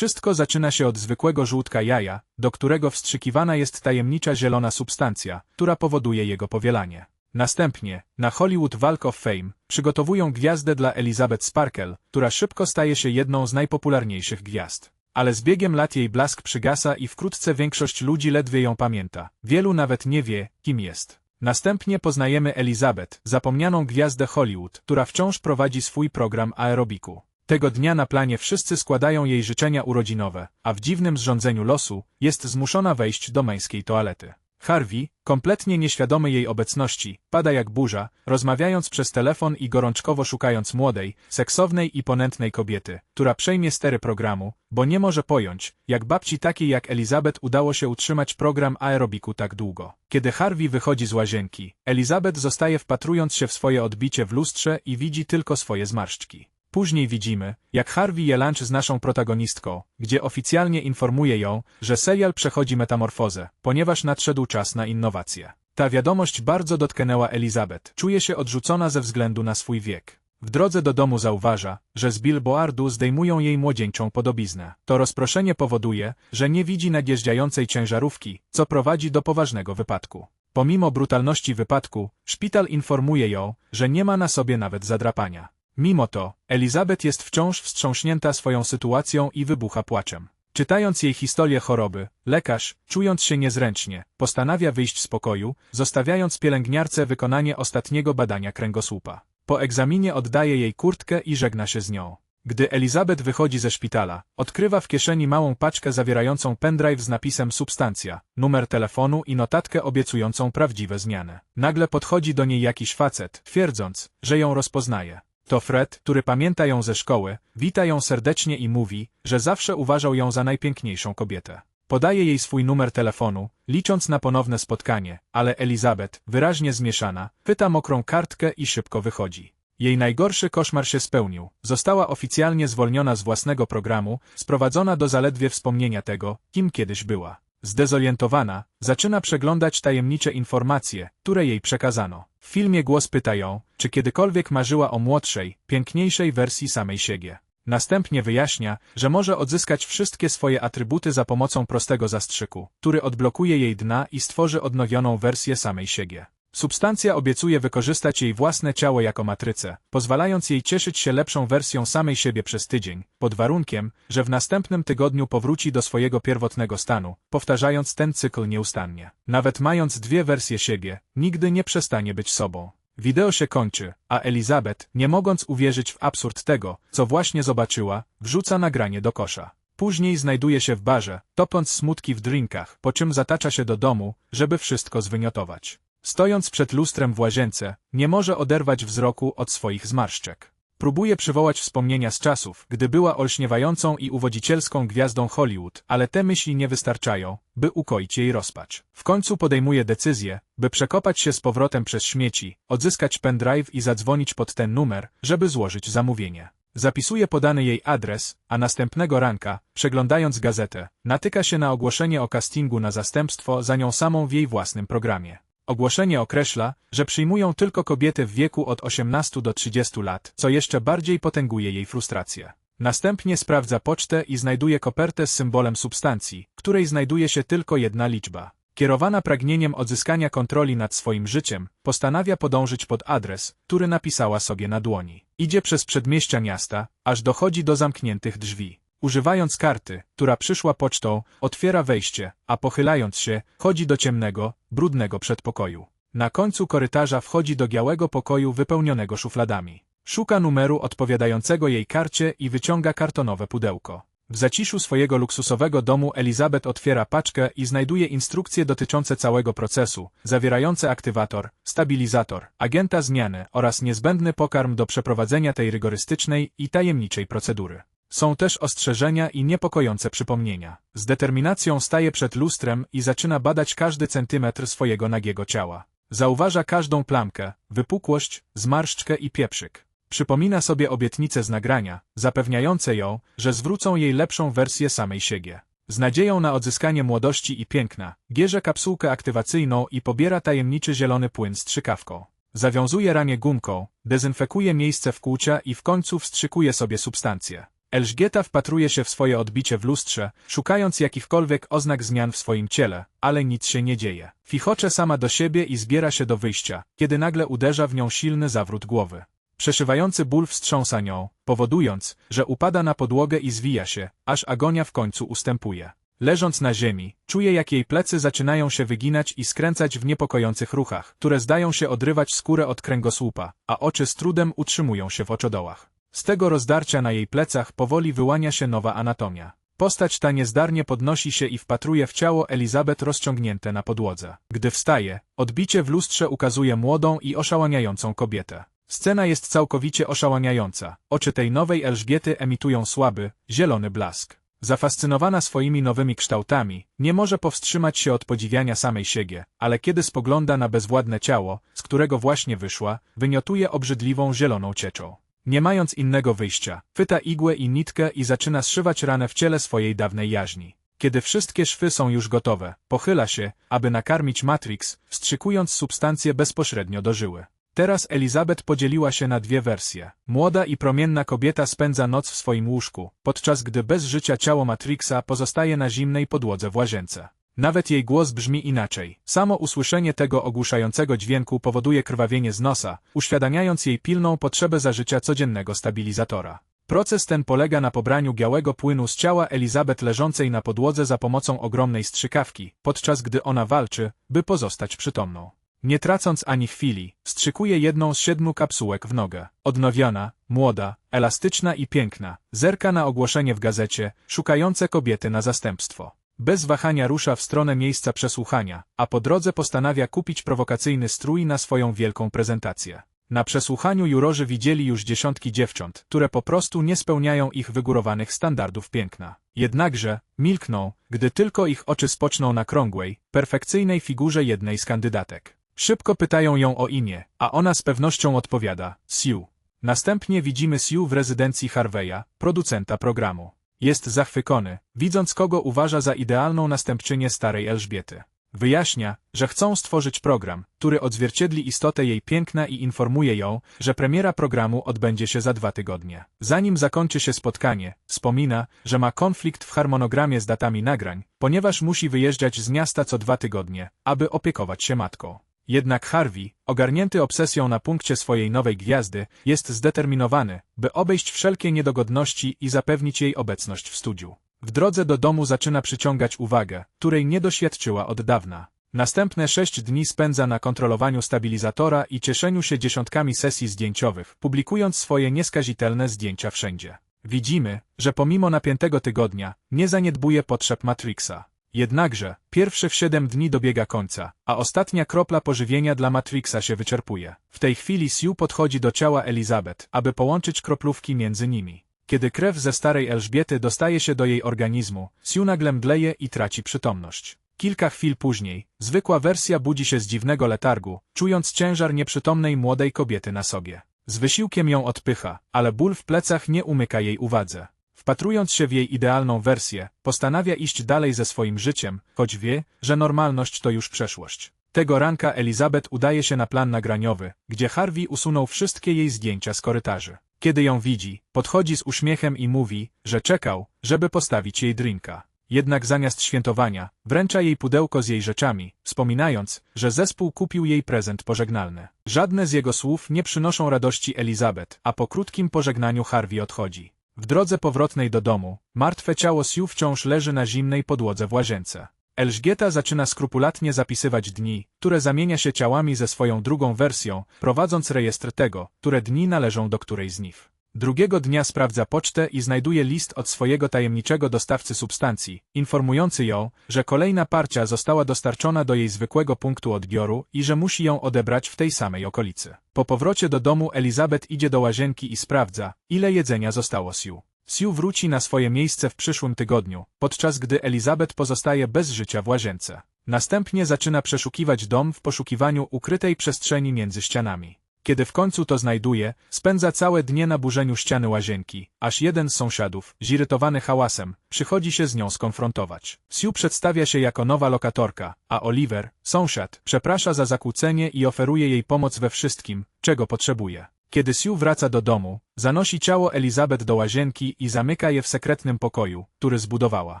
Wszystko zaczyna się od zwykłego żółtka jaja, do którego wstrzykiwana jest tajemnicza zielona substancja, która powoduje jego powielanie. Następnie, na Hollywood Walk of Fame, przygotowują gwiazdę dla Elizabeth Sparkle, która szybko staje się jedną z najpopularniejszych gwiazd. Ale z biegiem lat jej blask przygasa i wkrótce większość ludzi ledwie ją pamięta. Wielu nawet nie wie, kim jest. Następnie poznajemy Elizabeth, zapomnianą gwiazdę Hollywood, która wciąż prowadzi swój program aerobiku. Tego dnia na planie wszyscy składają jej życzenia urodzinowe, a w dziwnym zrządzeniu losu jest zmuszona wejść do męskiej toalety. Harvey, kompletnie nieświadomy jej obecności, pada jak burza, rozmawiając przez telefon i gorączkowo szukając młodej, seksownej i ponętnej kobiety, która przejmie stery programu, bo nie może pojąć, jak babci takiej jak Elizabeth udało się utrzymać program aerobiku tak długo. Kiedy Harvey wychodzi z łazienki, Elizabeth zostaje wpatrując się w swoje odbicie w lustrze i widzi tylko swoje zmarszczki. Później widzimy, jak Harvey je lunch z naszą protagonistką, gdzie oficjalnie informuje ją, że serial przechodzi metamorfozę, ponieważ nadszedł czas na innowacje. Ta wiadomość bardzo dotknęła Elizabeth. Czuje się odrzucona ze względu na swój wiek. W drodze do domu zauważa, że z billboardu zdejmują jej młodzieńczą podobiznę. To rozproszenie powoduje, że nie widzi nadjeżdżającej ciężarówki, co prowadzi do poważnego wypadku. Pomimo brutalności wypadku, szpital informuje ją, że nie ma na sobie nawet zadrapania. Mimo to, Elizabeth jest wciąż wstrząśnięta swoją sytuacją i wybucha płaczem. Czytając jej historię choroby, lekarz, czując się niezręcznie, postanawia wyjść z pokoju, zostawiając pielęgniarce wykonanie ostatniego badania kręgosłupa. Po egzaminie oddaje jej kurtkę i żegna się z nią. Gdy Elizabeth wychodzi ze szpitala, odkrywa w kieszeni małą paczkę zawierającą pendrive z napisem substancja, numer telefonu i notatkę obiecującą prawdziwe zmiany. Nagle podchodzi do niej jakiś facet, twierdząc, że ją rozpoznaje. To Fred, który pamięta ją ze szkoły, wita ją serdecznie i mówi, że zawsze uważał ją za najpiękniejszą kobietę. Podaje jej swój numer telefonu, licząc na ponowne spotkanie, ale Elizabeth, wyraźnie zmieszana, pyta mokrą kartkę i szybko wychodzi. Jej najgorszy koszmar się spełnił. Została oficjalnie zwolniona z własnego programu, sprowadzona do zaledwie wspomnienia tego, kim kiedyś była. Zdezorientowana, zaczyna przeglądać tajemnicze informacje, które jej przekazano. W filmie głos pyta ją, czy kiedykolwiek marzyła o młodszej, piękniejszej wersji samej siebie. Następnie wyjaśnia, że może odzyskać wszystkie swoje atrybuty za pomocą prostego zastrzyku, który odblokuje jej dna i stworzy odnowioną wersję samej siebie. Substancja obiecuje wykorzystać jej własne ciało jako matrycę, pozwalając jej cieszyć się lepszą wersją samej siebie przez tydzień, pod warunkiem, że w następnym tygodniu powróci do swojego pierwotnego stanu, powtarzając ten cykl nieustannie. Nawet mając dwie wersje siebie, nigdy nie przestanie być sobą. Wideo się kończy, a Elizabeth, nie mogąc uwierzyć w absurd tego, co właśnie zobaczyła, wrzuca nagranie do kosza. Później znajduje się w barze, topąc smutki w drinkach, po czym zatacza się do domu, żeby wszystko zwyniotować. Stojąc przed lustrem w łazience, nie może oderwać wzroku od swoich zmarszczek. Próbuje przywołać wspomnienia z czasów, gdy była olśniewającą i uwodzicielską gwiazdą Hollywood, ale te myśli nie wystarczają, by ukoić jej rozpacz. W końcu podejmuje decyzję, by przekopać się z powrotem przez śmieci, odzyskać pendrive i zadzwonić pod ten numer, żeby złożyć zamówienie. Zapisuje podany jej adres, a następnego ranka, przeglądając gazetę, natyka się na ogłoszenie o castingu na zastępstwo za nią samą w jej własnym programie. Ogłoszenie określa, że przyjmują tylko kobiety w wieku od 18 do 30 lat, co jeszcze bardziej potęguje jej frustrację. Następnie sprawdza pocztę i znajduje kopertę z symbolem substancji, której znajduje się tylko jedna liczba. Kierowana pragnieniem odzyskania kontroli nad swoim życiem, postanawia podążyć pod adres, który napisała sobie na dłoni. Idzie przez przedmieścia miasta, aż dochodzi do zamkniętych drzwi. Używając karty, która przyszła pocztą, otwiera wejście, a pochylając się, chodzi do ciemnego, brudnego przedpokoju. Na końcu korytarza wchodzi do białego pokoju wypełnionego szufladami. Szuka numeru odpowiadającego jej karcie i wyciąga kartonowe pudełko. W zaciszu swojego luksusowego domu Elizabeth otwiera paczkę i znajduje instrukcje dotyczące całego procesu, zawierające aktywator, stabilizator, agenta zmiany oraz niezbędny pokarm do przeprowadzenia tej rygorystycznej i tajemniczej procedury. Są też ostrzeżenia i niepokojące przypomnienia. Z determinacją staje przed lustrem i zaczyna badać każdy centymetr swojego nagiego ciała. Zauważa każdą plamkę, wypukłość, zmarszczkę i pieprzyk. Przypomina sobie obietnice z nagrania, zapewniające ją, że zwrócą jej lepszą wersję samej siebie. Z nadzieją na odzyskanie młodości i piękna, bierze kapsułkę aktywacyjną i pobiera tajemniczy zielony płyn z trzykawką. Zawiązuje ramię gumką, dezynfekuje miejsce wkłucia i w końcu wstrzykuje sobie substancję. Elżbieta wpatruje się w swoje odbicie w lustrze, szukając jakichkolwiek oznak zmian w swoim ciele, ale nic się nie dzieje. Fichocze sama do siebie i zbiera się do wyjścia, kiedy nagle uderza w nią silny zawrót głowy. Przeszywający ból wstrząsa nią, powodując, że upada na podłogę i zwija się, aż agonia w końcu ustępuje. Leżąc na ziemi, czuje jak jej plecy zaczynają się wyginać i skręcać w niepokojących ruchach, które zdają się odrywać skórę od kręgosłupa, a oczy z trudem utrzymują się w oczodołach. Z tego rozdarcia na jej plecach powoli wyłania się nowa anatomia. Postać ta niezdarnie podnosi się i wpatruje w ciało Elizabeth rozciągnięte na podłodze. Gdy wstaje, odbicie w lustrze ukazuje młodą i oszałaniającą kobietę. Scena jest całkowicie oszałaniająca. Oczy tej nowej Elżbiety emitują słaby, zielony blask. Zafascynowana swoimi nowymi kształtami, nie może powstrzymać się od podziwiania samej siebie, ale kiedy spogląda na bezwładne ciało, z którego właśnie wyszła, wymiotuje obrzydliwą zieloną cieczą. Nie mając innego wyjścia, chwyta igłę i nitkę i zaczyna zszywać ranę w ciele swojej dawnej jaźni. Kiedy wszystkie szwy są już gotowe, pochyla się, aby nakarmić Matrix, wstrzykując substancję bezpośrednio do żyły. Teraz Elizabeth podzieliła się na dwie wersje. Młoda i promienna kobieta spędza noc w swoim łóżku, podczas gdy bez życia ciało Matrixa pozostaje na zimnej podłodze w łazience. Nawet jej głos brzmi inaczej. Samo usłyszenie tego ogłuszającego dźwięku powoduje krwawienie z nosa, uświadamiając jej pilną potrzebę zażycia codziennego stabilizatora. Proces ten polega na pobraniu białego płynu z ciała Elizabeth leżącej na podłodze za pomocą ogromnej strzykawki, podczas gdy ona walczy, by pozostać przytomną. Nie tracąc ani chwili, strzykuje jedną z siedmiu kapsułek w nogę. Odnowiona, młoda, elastyczna i piękna, zerka na ogłoszenie w gazecie, szukające kobiety na zastępstwo. Bez wahania rusza w stronę miejsca przesłuchania, a po drodze postanawia kupić prowokacyjny strój na swoją wielką prezentację. Na przesłuchaniu jurorzy widzieli już dziesiątki dziewcząt, które po prostu nie spełniają ich wygórowanych standardów piękna. Jednakże milkną, gdy tylko ich oczy spoczną na krągłej, perfekcyjnej figurze jednej z kandydatek. Szybko pytają ją o imię, a ona z pewnością odpowiada Sue. Następnie widzimy Sue w rezydencji Harveya, producenta programu. Jest zachwycony, widząc kogo uważa za idealną następczynię starej Elżbiety. Wyjaśnia, że chcą stworzyć program, który odzwierciedli istotę jej piękna i informuje ją, że premiera programu odbędzie się za dwa tygodnie. Zanim zakończy się spotkanie, wspomina, że ma konflikt w harmonogramie z datami nagrań, ponieważ musi wyjeżdżać z miasta co dwa tygodnie, aby opiekować się matką. Jednak Harvey, ogarnięty obsesją na punkcie swojej nowej gwiazdy, jest zdeterminowany, by obejść wszelkie niedogodności i zapewnić jej obecność w studiu. W drodze do domu zaczyna przyciągać uwagę, której nie doświadczyła od dawna. Następne sześć dni spędza na kontrolowaniu stabilizatora i cieszeniu się dziesiątkami sesji zdjęciowych, publikując swoje nieskazitelne zdjęcia wszędzie. Widzimy, że pomimo napiętego tygodnia, nie zaniedbuje potrzeb Matrixa. Jednakże, pierwszy w siedem dni dobiega końca, a ostatnia kropla pożywienia dla Matrixa się wyczerpuje. W tej chwili Sue podchodzi do ciała Elizabeth, aby połączyć kroplówki między nimi. Kiedy krew ze starej Elżbiety dostaje się do jej organizmu, Sue nagle mdleje i traci przytomność. Kilka chwil później, zwykła wersja budzi się z dziwnego letargu, czując ciężar nieprzytomnej młodej kobiety na sobie. Z wysiłkiem ją odpycha, ale ból w plecach nie umyka jej uwadze. Wpatrując się w jej idealną wersję, postanawia iść dalej ze swoim życiem, choć wie, że normalność to już przeszłość. Tego ranka Elizabeth udaje się na plan nagraniowy, gdzie Harvey usunął wszystkie jej zdjęcia z korytarzy. Kiedy ją widzi, podchodzi z uśmiechem i mówi, że czekał, żeby postawić jej drinka. Jednak zamiast świętowania, wręcza jej pudełko z jej rzeczami, wspominając, że zespół kupił jej prezent pożegnalny. Żadne z jego słów nie przynoszą radości Elizabeth, a po krótkim pożegnaniu Harvey odchodzi. W drodze powrotnej do domu, martwe ciało Sue wciąż leży na zimnej podłodze w łazience. Elżbieta zaczyna skrupulatnie zapisywać dni, które zamienia się ciałami ze swoją drugą wersją, prowadząc rejestr tego, które dni należą do której z nich. Drugiego dnia sprawdza pocztę i znajduje list od swojego tajemniczego dostawcy substancji, informujący ją, że kolejna partia została dostarczona do jej zwykłego punktu odbioru i że musi ją odebrać w tej samej okolicy. Po powrocie do domu Elizabeth idzie do łazienki i sprawdza, ile jedzenia zostało Sue. Sue wróci na swoje miejsce w przyszłym tygodniu, podczas gdy Elizabeth pozostaje bez życia w łazience. Następnie zaczyna przeszukiwać dom w poszukiwaniu ukrytej przestrzeni między ścianami. Kiedy w końcu to znajduje, spędza całe dnie na burzeniu ściany łazienki, aż jeden z sąsiadów, zirytowany hałasem, przychodzi się z nią skonfrontować. Sue przedstawia się jako nowa lokatorka, a Oliver, sąsiad, przeprasza za zakłócenie i oferuje jej pomoc we wszystkim, czego potrzebuje. Kiedy Sue wraca do domu, zanosi ciało Elizabeth do łazienki i zamyka je w sekretnym pokoju, który zbudowała.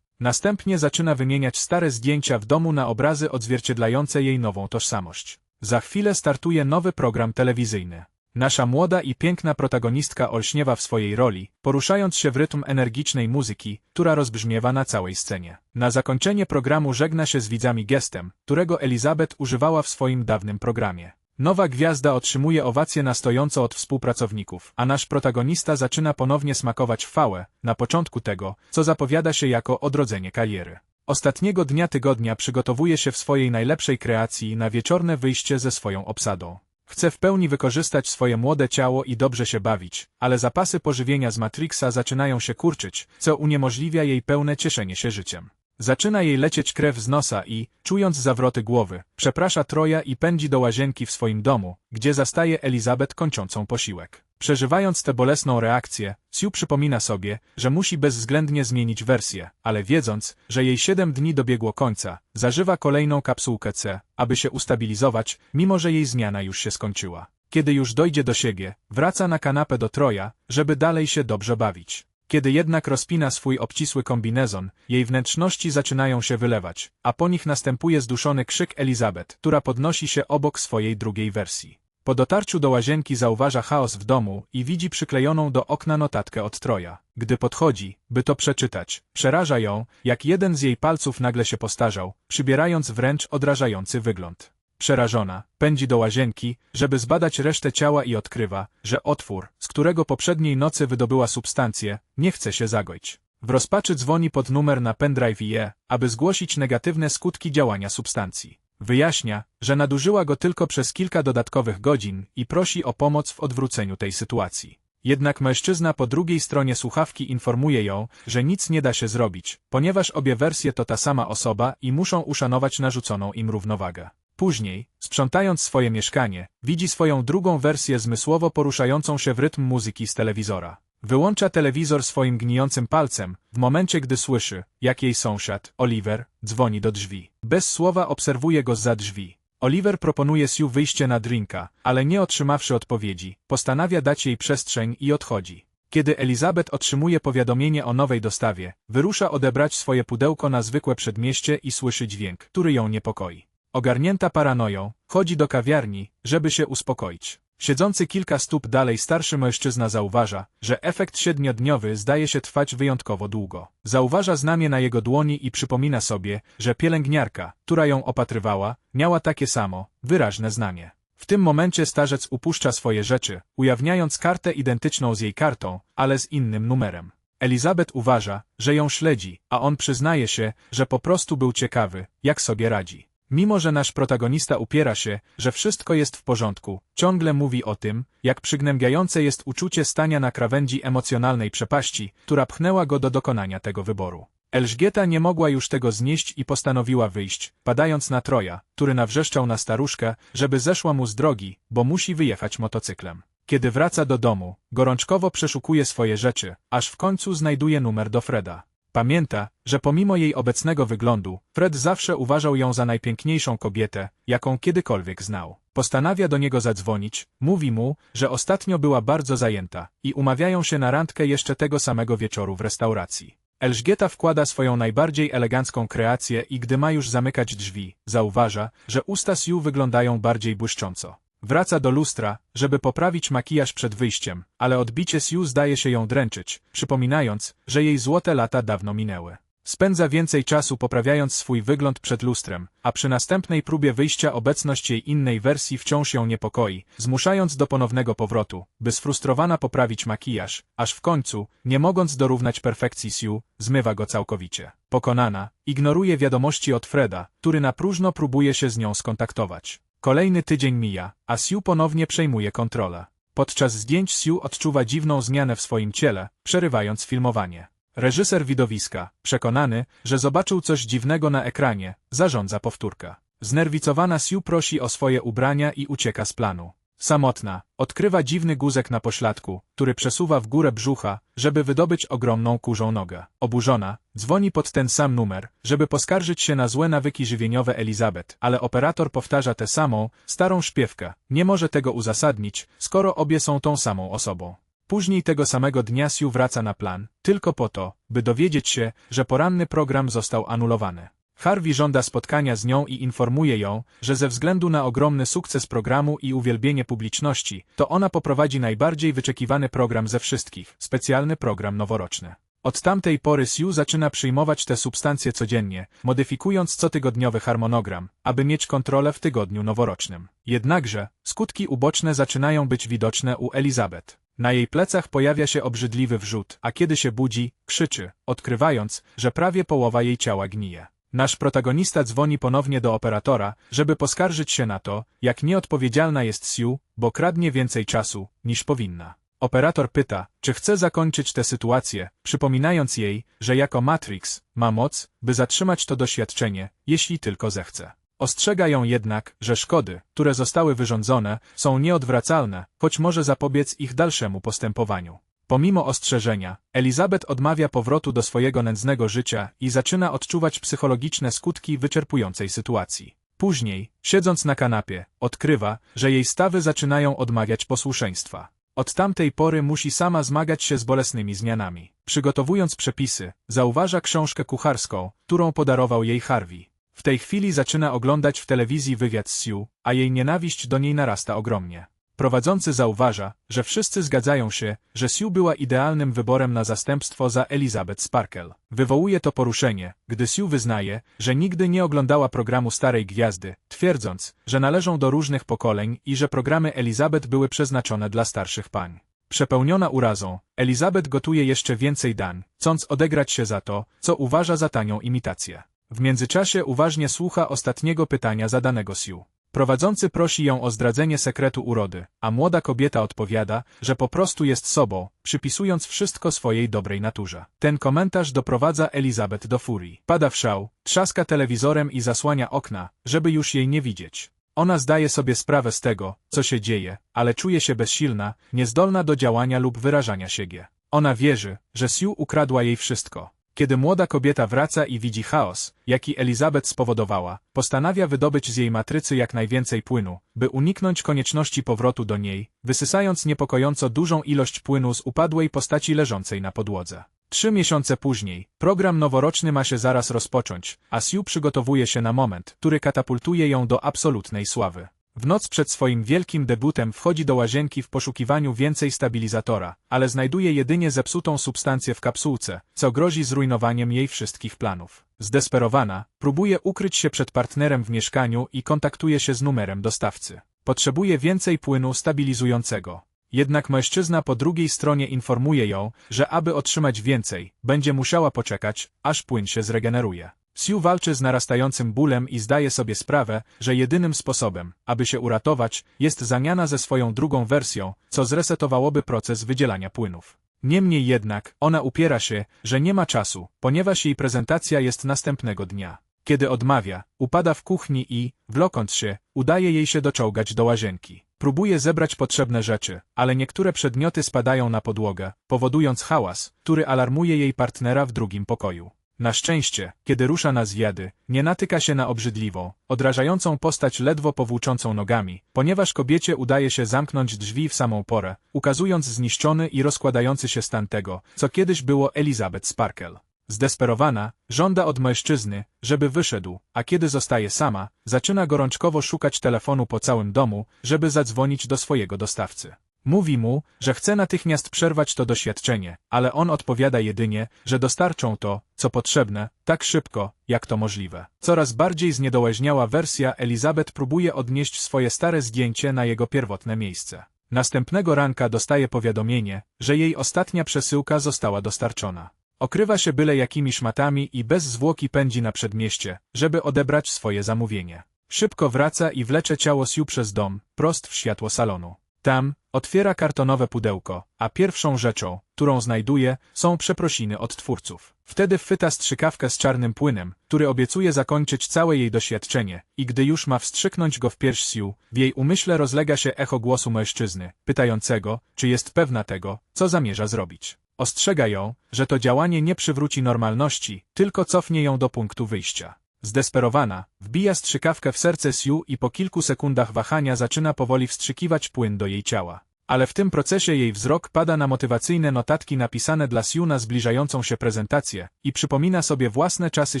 Następnie zaczyna wymieniać stare zdjęcia w domu na obrazy odzwierciedlające jej nową tożsamość. Za chwilę startuje nowy program telewizyjny. Nasza młoda i piękna protagonistka olśniewa w swojej roli, poruszając się w rytm energicznej muzyki, która rozbrzmiewa na całej scenie. Na zakończenie programu żegna się z widzami gestem, którego Elizabeth używała w swoim dawnym programie. Nowa gwiazda otrzymuje owację na stojąco od współpracowników, a nasz protagonista zaczyna ponownie smakować fałę, na początku tego, co zapowiada się jako odrodzenie kariery. Ostatniego dnia tygodnia przygotowuje się w swojej najlepszej kreacji na wieczorne wyjście ze swoją obsadą. Chce w pełni wykorzystać swoje młode ciało i dobrze się bawić, ale zapasy pożywienia z Matrixa zaczynają się kurczyć, co uniemożliwia jej pełne cieszenie się życiem. Zaczyna jej lecieć krew z nosa i, czując zawroty głowy, przeprasza Troja i pędzi do łazienki w swoim domu, gdzie zastaje Elizabeth kończącą posiłek. Przeżywając tę bolesną reakcję, Sue przypomina sobie, że musi bezwzględnie zmienić wersję, ale wiedząc, że jej siedem dni dobiegło końca, zażywa kolejną kapsułkę C, aby się ustabilizować, mimo że jej zmiana już się skończyła. Kiedy już dojdzie do siebie, wraca na kanapę do Troja, żeby dalej się dobrze bawić. Kiedy jednak rozpina swój obcisły kombinezon, jej wnętrzności zaczynają się wylewać, a po nich następuje zduszony krzyk Elizabeth, która podnosi się obok swojej drugiej wersji. Po dotarciu do łazienki zauważa chaos w domu i widzi przyklejoną do okna notatkę od Troja. Gdy podchodzi, by to przeczytać, przeraża ją, jak jeden z jej palców nagle się postarzał, przybierając wręcz odrażający wygląd. Przerażona, pędzi do łazienki, żeby zbadać resztę ciała i odkrywa, że otwór, z którego poprzedniej nocy wydobyła substancję, nie chce się zagoić. W rozpaczy dzwoni pod numer na pendrive je, aby zgłosić negatywne skutki działania substancji. Wyjaśnia, że nadużyła go tylko przez kilka dodatkowych godzin i prosi o pomoc w odwróceniu tej sytuacji. Jednak mężczyzna po drugiej stronie słuchawki informuje ją, że nic nie da się zrobić, ponieważ obie wersje to ta sama osoba i muszą uszanować narzuconą im równowagę. Później, sprzątając swoje mieszkanie, widzi swoją drugą wersję zmysłowo poruszającą się w rytm muzyki z telewizora. Wyłącza telewizor swoim gnijącym palcem, w momencie gdy słyszy, jak jej sąsiad, Oliver, dzwoni do drzwi. Bez słowa obserwuje go za drzwi. Oliver proponuje Sue wyjście na drinka, ale nie otrzymawszy odpowiedzi, postanawia dać jej przestrzeń i odchodzi. Kiedy Elizabeth otrzymuje powiadomienie o nowej dostawie, wyrusza odebrać swoje pudełko na zwykłe przedmieście i słyszy dźwięk, który ją niepokoi. Ogarnięta paranoją, chodzi do kawiarni, żeby się uspokoić. Siedzący kilka stóp dalej starszy mężczyzna zauważa, że efekt siedmiodniowy zdaje się trwać wyjątkowo długo. Zauważa znamie na jego dłoni i przypomina sobie, że pielęgniarka, która ją opatrywała, miała takie samo, wyraźne znamie. W tym momencie starzec upuszcza swoje rzeczy, ujawniając kartę identyczną z jej kartą, ale z innym numerem. Elizabeth uważa, że ją śledzi, a on przyznaje się, że po prostu był ciekawy, jak sobie radzi. Mimo, że nasz protagonista upiera się, że wszystko jest w porządku, ciągle mówi o tym, jak przygnębiające jest uczucie stania na krawędzi emocjonalnej przepaści, która pchnęła go do dokonania tego wyboru. Elżbieta nie mogła już tego znieść i postanowiła wyjść, padając na Troja, który nawrzeszczał na staruszkę, żeby zeszła mu z drogi, bo musi wyjechać motocyklem. Kiedy wraca do domu, gorączkowo przeszukuje swoje rzeczy, aż w końcu znajduje numer do Freda. Pamięta, że pomimo jej obecnego wyglądu, Fred zawsze uważał ją za najpiękniejszą kobietę, jaką kiedykolwiek znał. Postanawia do niego zadzwonić, mówi mu, że ostatnio była bardzo zajęta i umawiają się na randkę jeszcze tego samego wieczoru w restauracji. Elżbieta wkłada swoją najbardziej elegancką kreację i gdy ma już zamykać drzwi, zauważa, że usta Sue wyglądają bardziej błyszcząco. Wraca do lustra, żeby poprawić makijaż przed wyjściem, ale odbicie Sue zdaje się ją dręczyć, przypominając, że jej złote lata dawno minęły. Spędza więcej czasu poprawiając swój wygląd przed lustrem, a przy następnej próbie wyjścia obecność jej innej wersji wciąż ją niepokoi, zmuszając do ponownego powrotu, by sfrustrowana poprawić makijaż, aż w końcu, nie mogąc dorównać perfekcji Sue, zmywa go całkowicie. Pokonana, ignoruje wiadomości od Freda, który na próżno próbuje się z nią skontaktować. Kolejny tydzień mija, a Sue ponownie przejmuje kontrolę. Podczas zdjęć Sue odczuwa dziwną zmianę w swoim ciele, przerywając filmowanie. Reżyser widowiska, przekonany, że zobaczył coś dziwnego na ekranie, zarządza powtórkę. Znerwicowana Sue prosi o swoje ubrania i ucieka z planu. Samotna, odkrywa dziwny guzek na pośladku, który przesuwa w górę brzucha, żeby wydobyć ogromną kurzą nogę. Oburzona, dzwoni pod ten sam numer, żeby poskarżyć się na złe nawyki żywieniowe Elizabeth, ale operator powtarza tę samą, starą szpiewkę. Nie może tego uzasadnić, skoro obie są tą samą osobą. Później tego samego dnia Siu wraca na plan, tylko po to, by dowiedzieć się, że poranny program został anulowany. Harvey żąda spotkania z nią i informuje ją, że ze względu na ogromny sukces programu i uwielbienie publiczności, to ona poprowadzi najbardziej wyczekiwany program ze wszystkich, specjalny program noworoczny. Od tamtej pory Sue zaczyna przyjmować te substancje codziennie, modyfikując cotygodniowy harmonogram, aby mieć kontrolę w tygodniu noworocznym. Jednakże, skutki uboczne zaczynają być widoczne u Elizabeth. Na jej plecach pojawia się obrzydliwy wrzód, a kiedy się budzi, krzyczy, odkrywając, że prawie połowa jej ciała gnije. Nasz protagonista dzwoni ponownie do operatora, żeby poskarżyć się na to, jak nieodpowiedzialna jest Sue, bo kradnie więcej czasu, niż powinna. Operator pyta, czy chce zakończyć tę sytuację, przypominając jej, że jako Matrix ma moc, by zatrzymać to doświadczenie, jeśli tylko zechce. Ostrzega ją jednak, że szkody, które zostały wyrządzone, są nieodwracalne, choć może zapobiec ich dalszemu postępowaniu. Pomimo ostrzeżenia, Elizabeth odmawia powrotu do swojego nędznego życia i zaczyna odczuwać psychologiczne skutki wyczerpującej sytuacji. Później, siedząc na kanapie, odkrywa, że jej stawy zaczynają odmawiać posłuszeństwa. Od tamtej pory musi sama zmagać się z bolesnymi zmianami. Przygotowując przepisy, zauważa książkę kucharską, którą podarował jej Harvey. W tej chwili zaczyna oglądać w telewizji wywiad z Sue, a jej nienawiść do niej narasta ogromnie. Prowadzący zauważa, że wszyscy zgadzają się, że Sue była idealnym wyborem na zastępstwo za Elizabeth Sparkle. Wywołuje to poruszenie, gdy Sue wyznaje, że nigdy nie oglądała programu Starej Gwiazdy, twierdząc, że należą do różnych pokoleń i że programy Elizabeth były przeznaczone dla starszych pań. Przepełniona urazą, Elizabeth gotuje jeszcze więcej dan, chcąc odegrać się za to, co uważa za tanią imitację. W międzyczasie uważnie słucha ostatniego pytania zadanego Sue. Prowadzący prosi ją o zdradzenie sekretu urody, a młoda kobieta odpowiada, że po prostu jest sobą, przypisując wszystko swojej dobrej naturze. Ten komentarz doprowadza Elizabeth do furii. Pada w szał, trzaska telewizorem i zasłania okna, żeby już jej nie widzieć. Ona zdaje sobie sprawę z tego, co się dzieje, ale czuje się bezsilna, niezdolna do działania lub wyrażania siebie. Ona wierzy, że Sue ukradła jej wszystko, kiedy młoda kobieta wraca i widzi chaos, jaki Elizabeth spowodowała, postanawia wydobyć z jej matrycy jak najwięcej płynu, by uniknąć konieczności powrotu do niej, wysysając niepokojąco dużą ilość płynu z upadłej postaci leżącej na podłodze. Trzy miesiące później, program noworoczny ma się zaraz rozpocząć, a Sue przygotowuje się na moment, który katapultuje ją do absolutnej sławy. W noc przed swoim wielkim debutem wchodzi do łazienki w poszukiwaniu więcej stabilizatora, ale znajduje jedynie zepsutą substancję w kapsułce, co grozi zrujnowaniem jej wszystkich planów. Zdesperowana, próbuje ukryć się przed partnerem w mieszkaniu i kontaktuje się z numerem dostawcy. Potrzebuje więcej płynu stabilizującego. Jednak mężczyzna po drugiej stronie informuje ją, że aby otrzymać więcej, będzie musiała poczekać, aż płyn się zregeneruje. Sue walczy z narastającym bólem i zdaje sobie sprawę, że jedynym sposobem, aby się uratować, jest zamiana ze swoją drugą wersją, co zresetowałoby proces wydzielania płynów. Niemniej jednak, ona upiera się, że nie ma czasu, ponieważ jej prezentacja jest następnego dnia. Kiedy odmawia, upada w kuchni i, wlokąc się, udaje jej się doczołgać do łazienki. Próbuje zebrać potrzebne rzeczy, ale niektóre przedmioty spadają na podłogę, powodując hałas, który alarmuje jej partnera w drugim pokoju. Na szczęście, kiedy rusza na zwiady, nie natyka się na obrzydliwą, odrażającą postać ledwo powłóczącą nogami, ponieważ kobiecie udaje się zamknąć drzwi w samą porę, ukazując zniszczony i rozkładający się stan tego, co kiedyś było Elizabeth Sparkle. Zdesperowana, żąda od mężczyzny, żeby wyszedł, a kiedy zostaje sama, zaczyna gorączkowo szukać telefonu po całym domu, żeby zadzwonić do swojego dostawcy. Mówi mu, że chce natychmiast przerwać to doświadczenie, ale on odpowiada jedynie, że dostarczą to, co potrzebne, tak szybko, jak to możliwe. Coraz bardziej zniedołężniała wersja Elizabeth próbuje odnieść swoje stare zdjęcie na jego pierwotne miejsce. Następnego ranka dostaje powiadomienie, że jej ostatnia przesyłka została dostarczona. Okrywa się byle jakimi szmatami i bez zwłoki pędzi na przedmieście, żeby odebrać swoje zamówienie. Szybko wraca i wlecze ciało Siu przez dom, prost w światło salonu. Tam, otwiera kartonowe pudełko, a pierwszą rzeczą, którą znajduje, są przeprosiny od twórców. Wtedy chwyta strzykawkę z czarnym płynem, który obiecuje zakończyć całe jej doświadczenie, i gdy już ma wstrzyknąć go w pierś Siu, w jej umyśle rozlega się echo głosu mężczyzny, pytającego, czy jest pewna tego, co zamierza zrobić. Ostrzega ją, że to działanie nie przywróci normalności, tylko cofnie ją do punktu wyjścia. Zdesperowana, wbija strzykawkę w serce Siu i po kilku sekundach wahania zaczyna powoli wstrzykiwać płyn do jej ciała. Ale w tym procesie jej wzrok pada na motywacyjne notatki napisane dla Siu na zbliżającą się prezentację i przypomina sobie własne czasy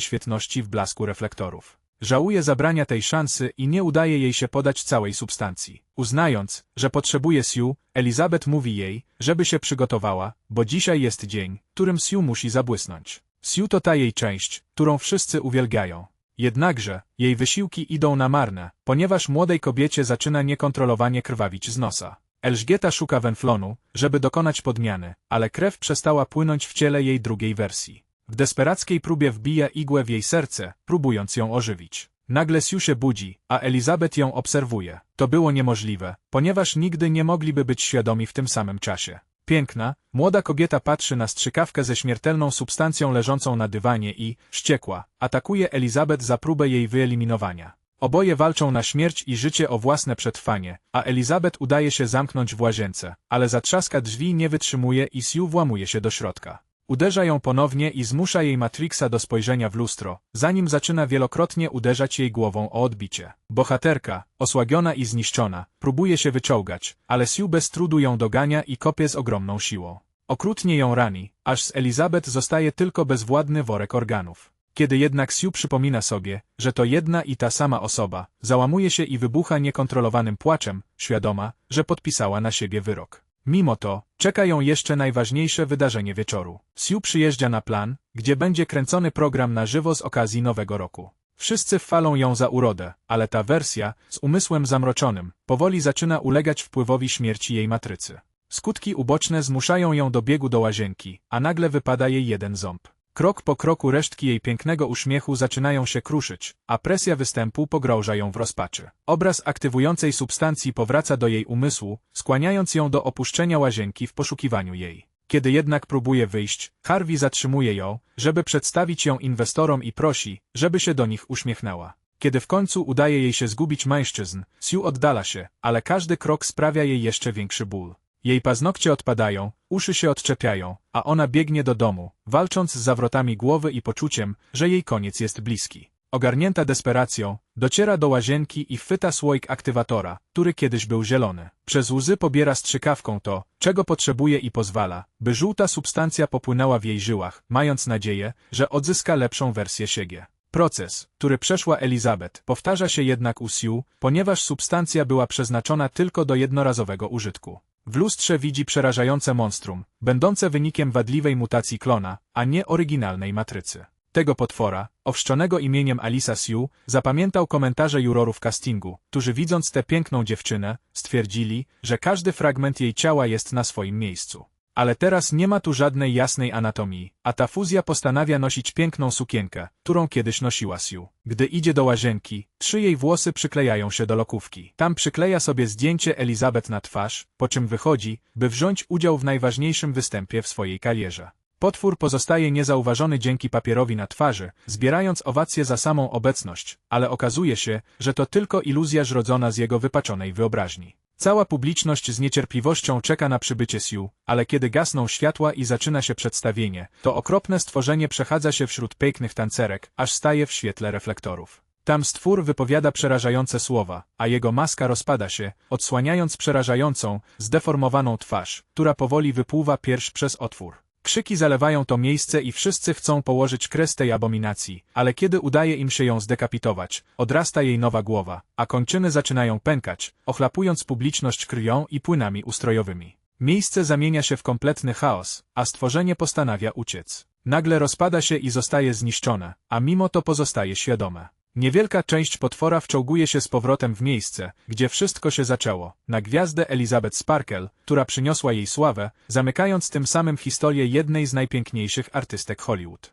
świetności w blasku reflektorów. Żałuje zabrania tej szansy i nie udaje jej się podać całej substancji. Uznając, że potrzebuje Siu, Elizabeth mówi jej, żeby się przygotowała, bo dzisiaj jest dzień, którym Siu musi zabłysnąć. Siu to ta jej część, którą wszyscy uwielbiają. Jednakże, jej wysiłki idą na marne, ponieważ młodej kobiecie zaczyna niekontrolowanie krwawić z nosa. Elżbieta szuka wenflonu, żeby dokonać podmiany, ale krew przestała płynąć w ciele jej drugiej wersji. W desperackiej próbie wbija igłę w jej serce, próbując ją ożywić. Nagle Siu się budzi, a Elizabeth ją obserwuje. To było niemożliwe, ponieważ nigdy nie mogliby być świadomi w tym samym czasie. Piękna, młoda kobieta patrzy na strzykawkę ze śmiertelną substancją leżącą na dywanie i, wściekła, atakuje Elizabeth za próbę jej wyeliminowania. Oboje walczą na śmierć i życie o własne przetrwanie, a Elizabeth udaje się zamknąć w łazience, ale zatrzaska drzwi nie wytrzymuje i Sue włamuje się do środka. Uderza ją ponownie i zmusza jej Matrixa do spojrzenia w lustro, zanim zaczyna wielokrotnie uderzać jej głową o odbicie. Bohaterka, osłabiona i zniszczona, próbuje się wyczołgać, ale Sue bez trudu ją dogania i kopie z ogromną siłą. Okrutnie ją rani, aż z Elizabeth zostaje tylko bezwładny worek organów. Kiedy jednak Sue przypomina sobie, że to jedna i ta sama osoba, załamuje się i wybucha niekontrolowanym płaczem, świadoma, że podpisała na siebie wyrok. Mimo to, czeka ją jeszcze najważniejsze wydarzenie wieczoru. Sue przyjeżdża na plan, gdzie będzie kręcony program na żywo z okazji Nowego Roku. Wszyscy chwalą ją za urodę, ale ta wersja, z umysłem zamroczonym, powoli zaczyna ulegać wpływowi śmierci jej matrycy. Skutki uboczne zmuszają ją do biegu do łazienki, a nagle wypada jej jeden ząb. Krok po kroku resztki jej pięknego uśmiechu zaczynają się kruszyć, a presja występu pogrąża ją w rozpaczy. Obraz aktywującej substancji powraca do jej umysłu, skłaniając ją do opuszczenia łazienki w poszukiwaniu jej. Kiedy jednak próbuje wyjść, Harvey zatrzymuje ją, żeby przedstawić ją inwestorom i prosi, żeby się do nich uśmiechnęła. Kiedy w końcu udaje jej się zgubić mężczyzn, Sue oddala się, ale każdy krok sprawia jej jeszcze większy ból. Jej paznokcie odpadają, uszy się odczepiają, a ona biegnie do domu, walcząc z zawrotami głowy i poczuciem, że jej koniec jest bliski. Ogarnięta desperacją, dociera do łazienki i chwyta słoik aktywatora, który kiedyś był zielony. Przez łzy pobiera strzykawką to, czego potrzebuje i pozwala, by żółta substancja popłynęła w jej żyłach, mając nadzieję, że odzyska lepszą wersję siebie. Proces, który przeszła Elizabeth, powtarza się jednak u Sue, ponieważ substancja była przeznaczona tylko do jednorazowego użytku. W lustrze widzi przerażające monstrum, będące wynikiem wadliwej mutacji klona, a nie oryginalnej matrycy. Tego potwora, owszczonego imieniem Alisa Sue, zapamiętał komentarze jurorów castingu, którzy widząc tę piękną dziewczynę, stwierdzili, że każdy fragment jej ciała jest na swoim miejscu. Ale teraz nie ma tu żadnej jasnej anatomii, a ta fuzja postanawia nosić piękną sukienkę, którą kiedyś nosiła Siu. Gdy idzie do łazienki, trzy jej włosy przyklejają się do lokówki. Tam przykleja sobie zdjęcie Elizabeth na twarz, po czym wychodzi, by wziąć udział w najważniejszym występie w swojej karierze. Potwór pozostaje niezauważony dzięki papierowi na twarzy, zbierając owacje za samą obecność, ale okazuje się, że to tylko iluzja zrodzona z jego wypaczonej wyobraźni. Cała publiczność z niecierpliwością czeka na przybycie Siu, ale kiedy gasną światła i zaczyna się przedstawienie, to okropne stworzenie przechadza się wśród pięknych tancerek, aż staje w świetle reflektorów. Tam stwór wypowiada przerażające słowa, a jego maska rozpada się, odsłaniając przerażającą, zdeformowaną twarz, która powoli wypływa pierś przez otwór. Krzyki zalewają to miejsce i wszyscy chcą położyć kres tej abominacji, ale kiedy udaje im się ją zdekapitować, odrasta jej nowa głowa, a kończyny zaczynają pękać, ochlapując publiczność krwią i płynami ustrojowymi. Miejsce zamienia się w kompletny chaos, a stworzenie postanawia uciec. Nagle rozpada się i zostaje zniszczone, a mimo to pozostaje świadome. Niewielka część potwora wczołguje się z powrotem w miejsce, gdzie wszystko się zaczęło, na gwiazdę Elizabeth Sparkle, która przyniosła jej sławę, zamykając tym samym historię jednej z najpiękniejszych artystek Hollywood.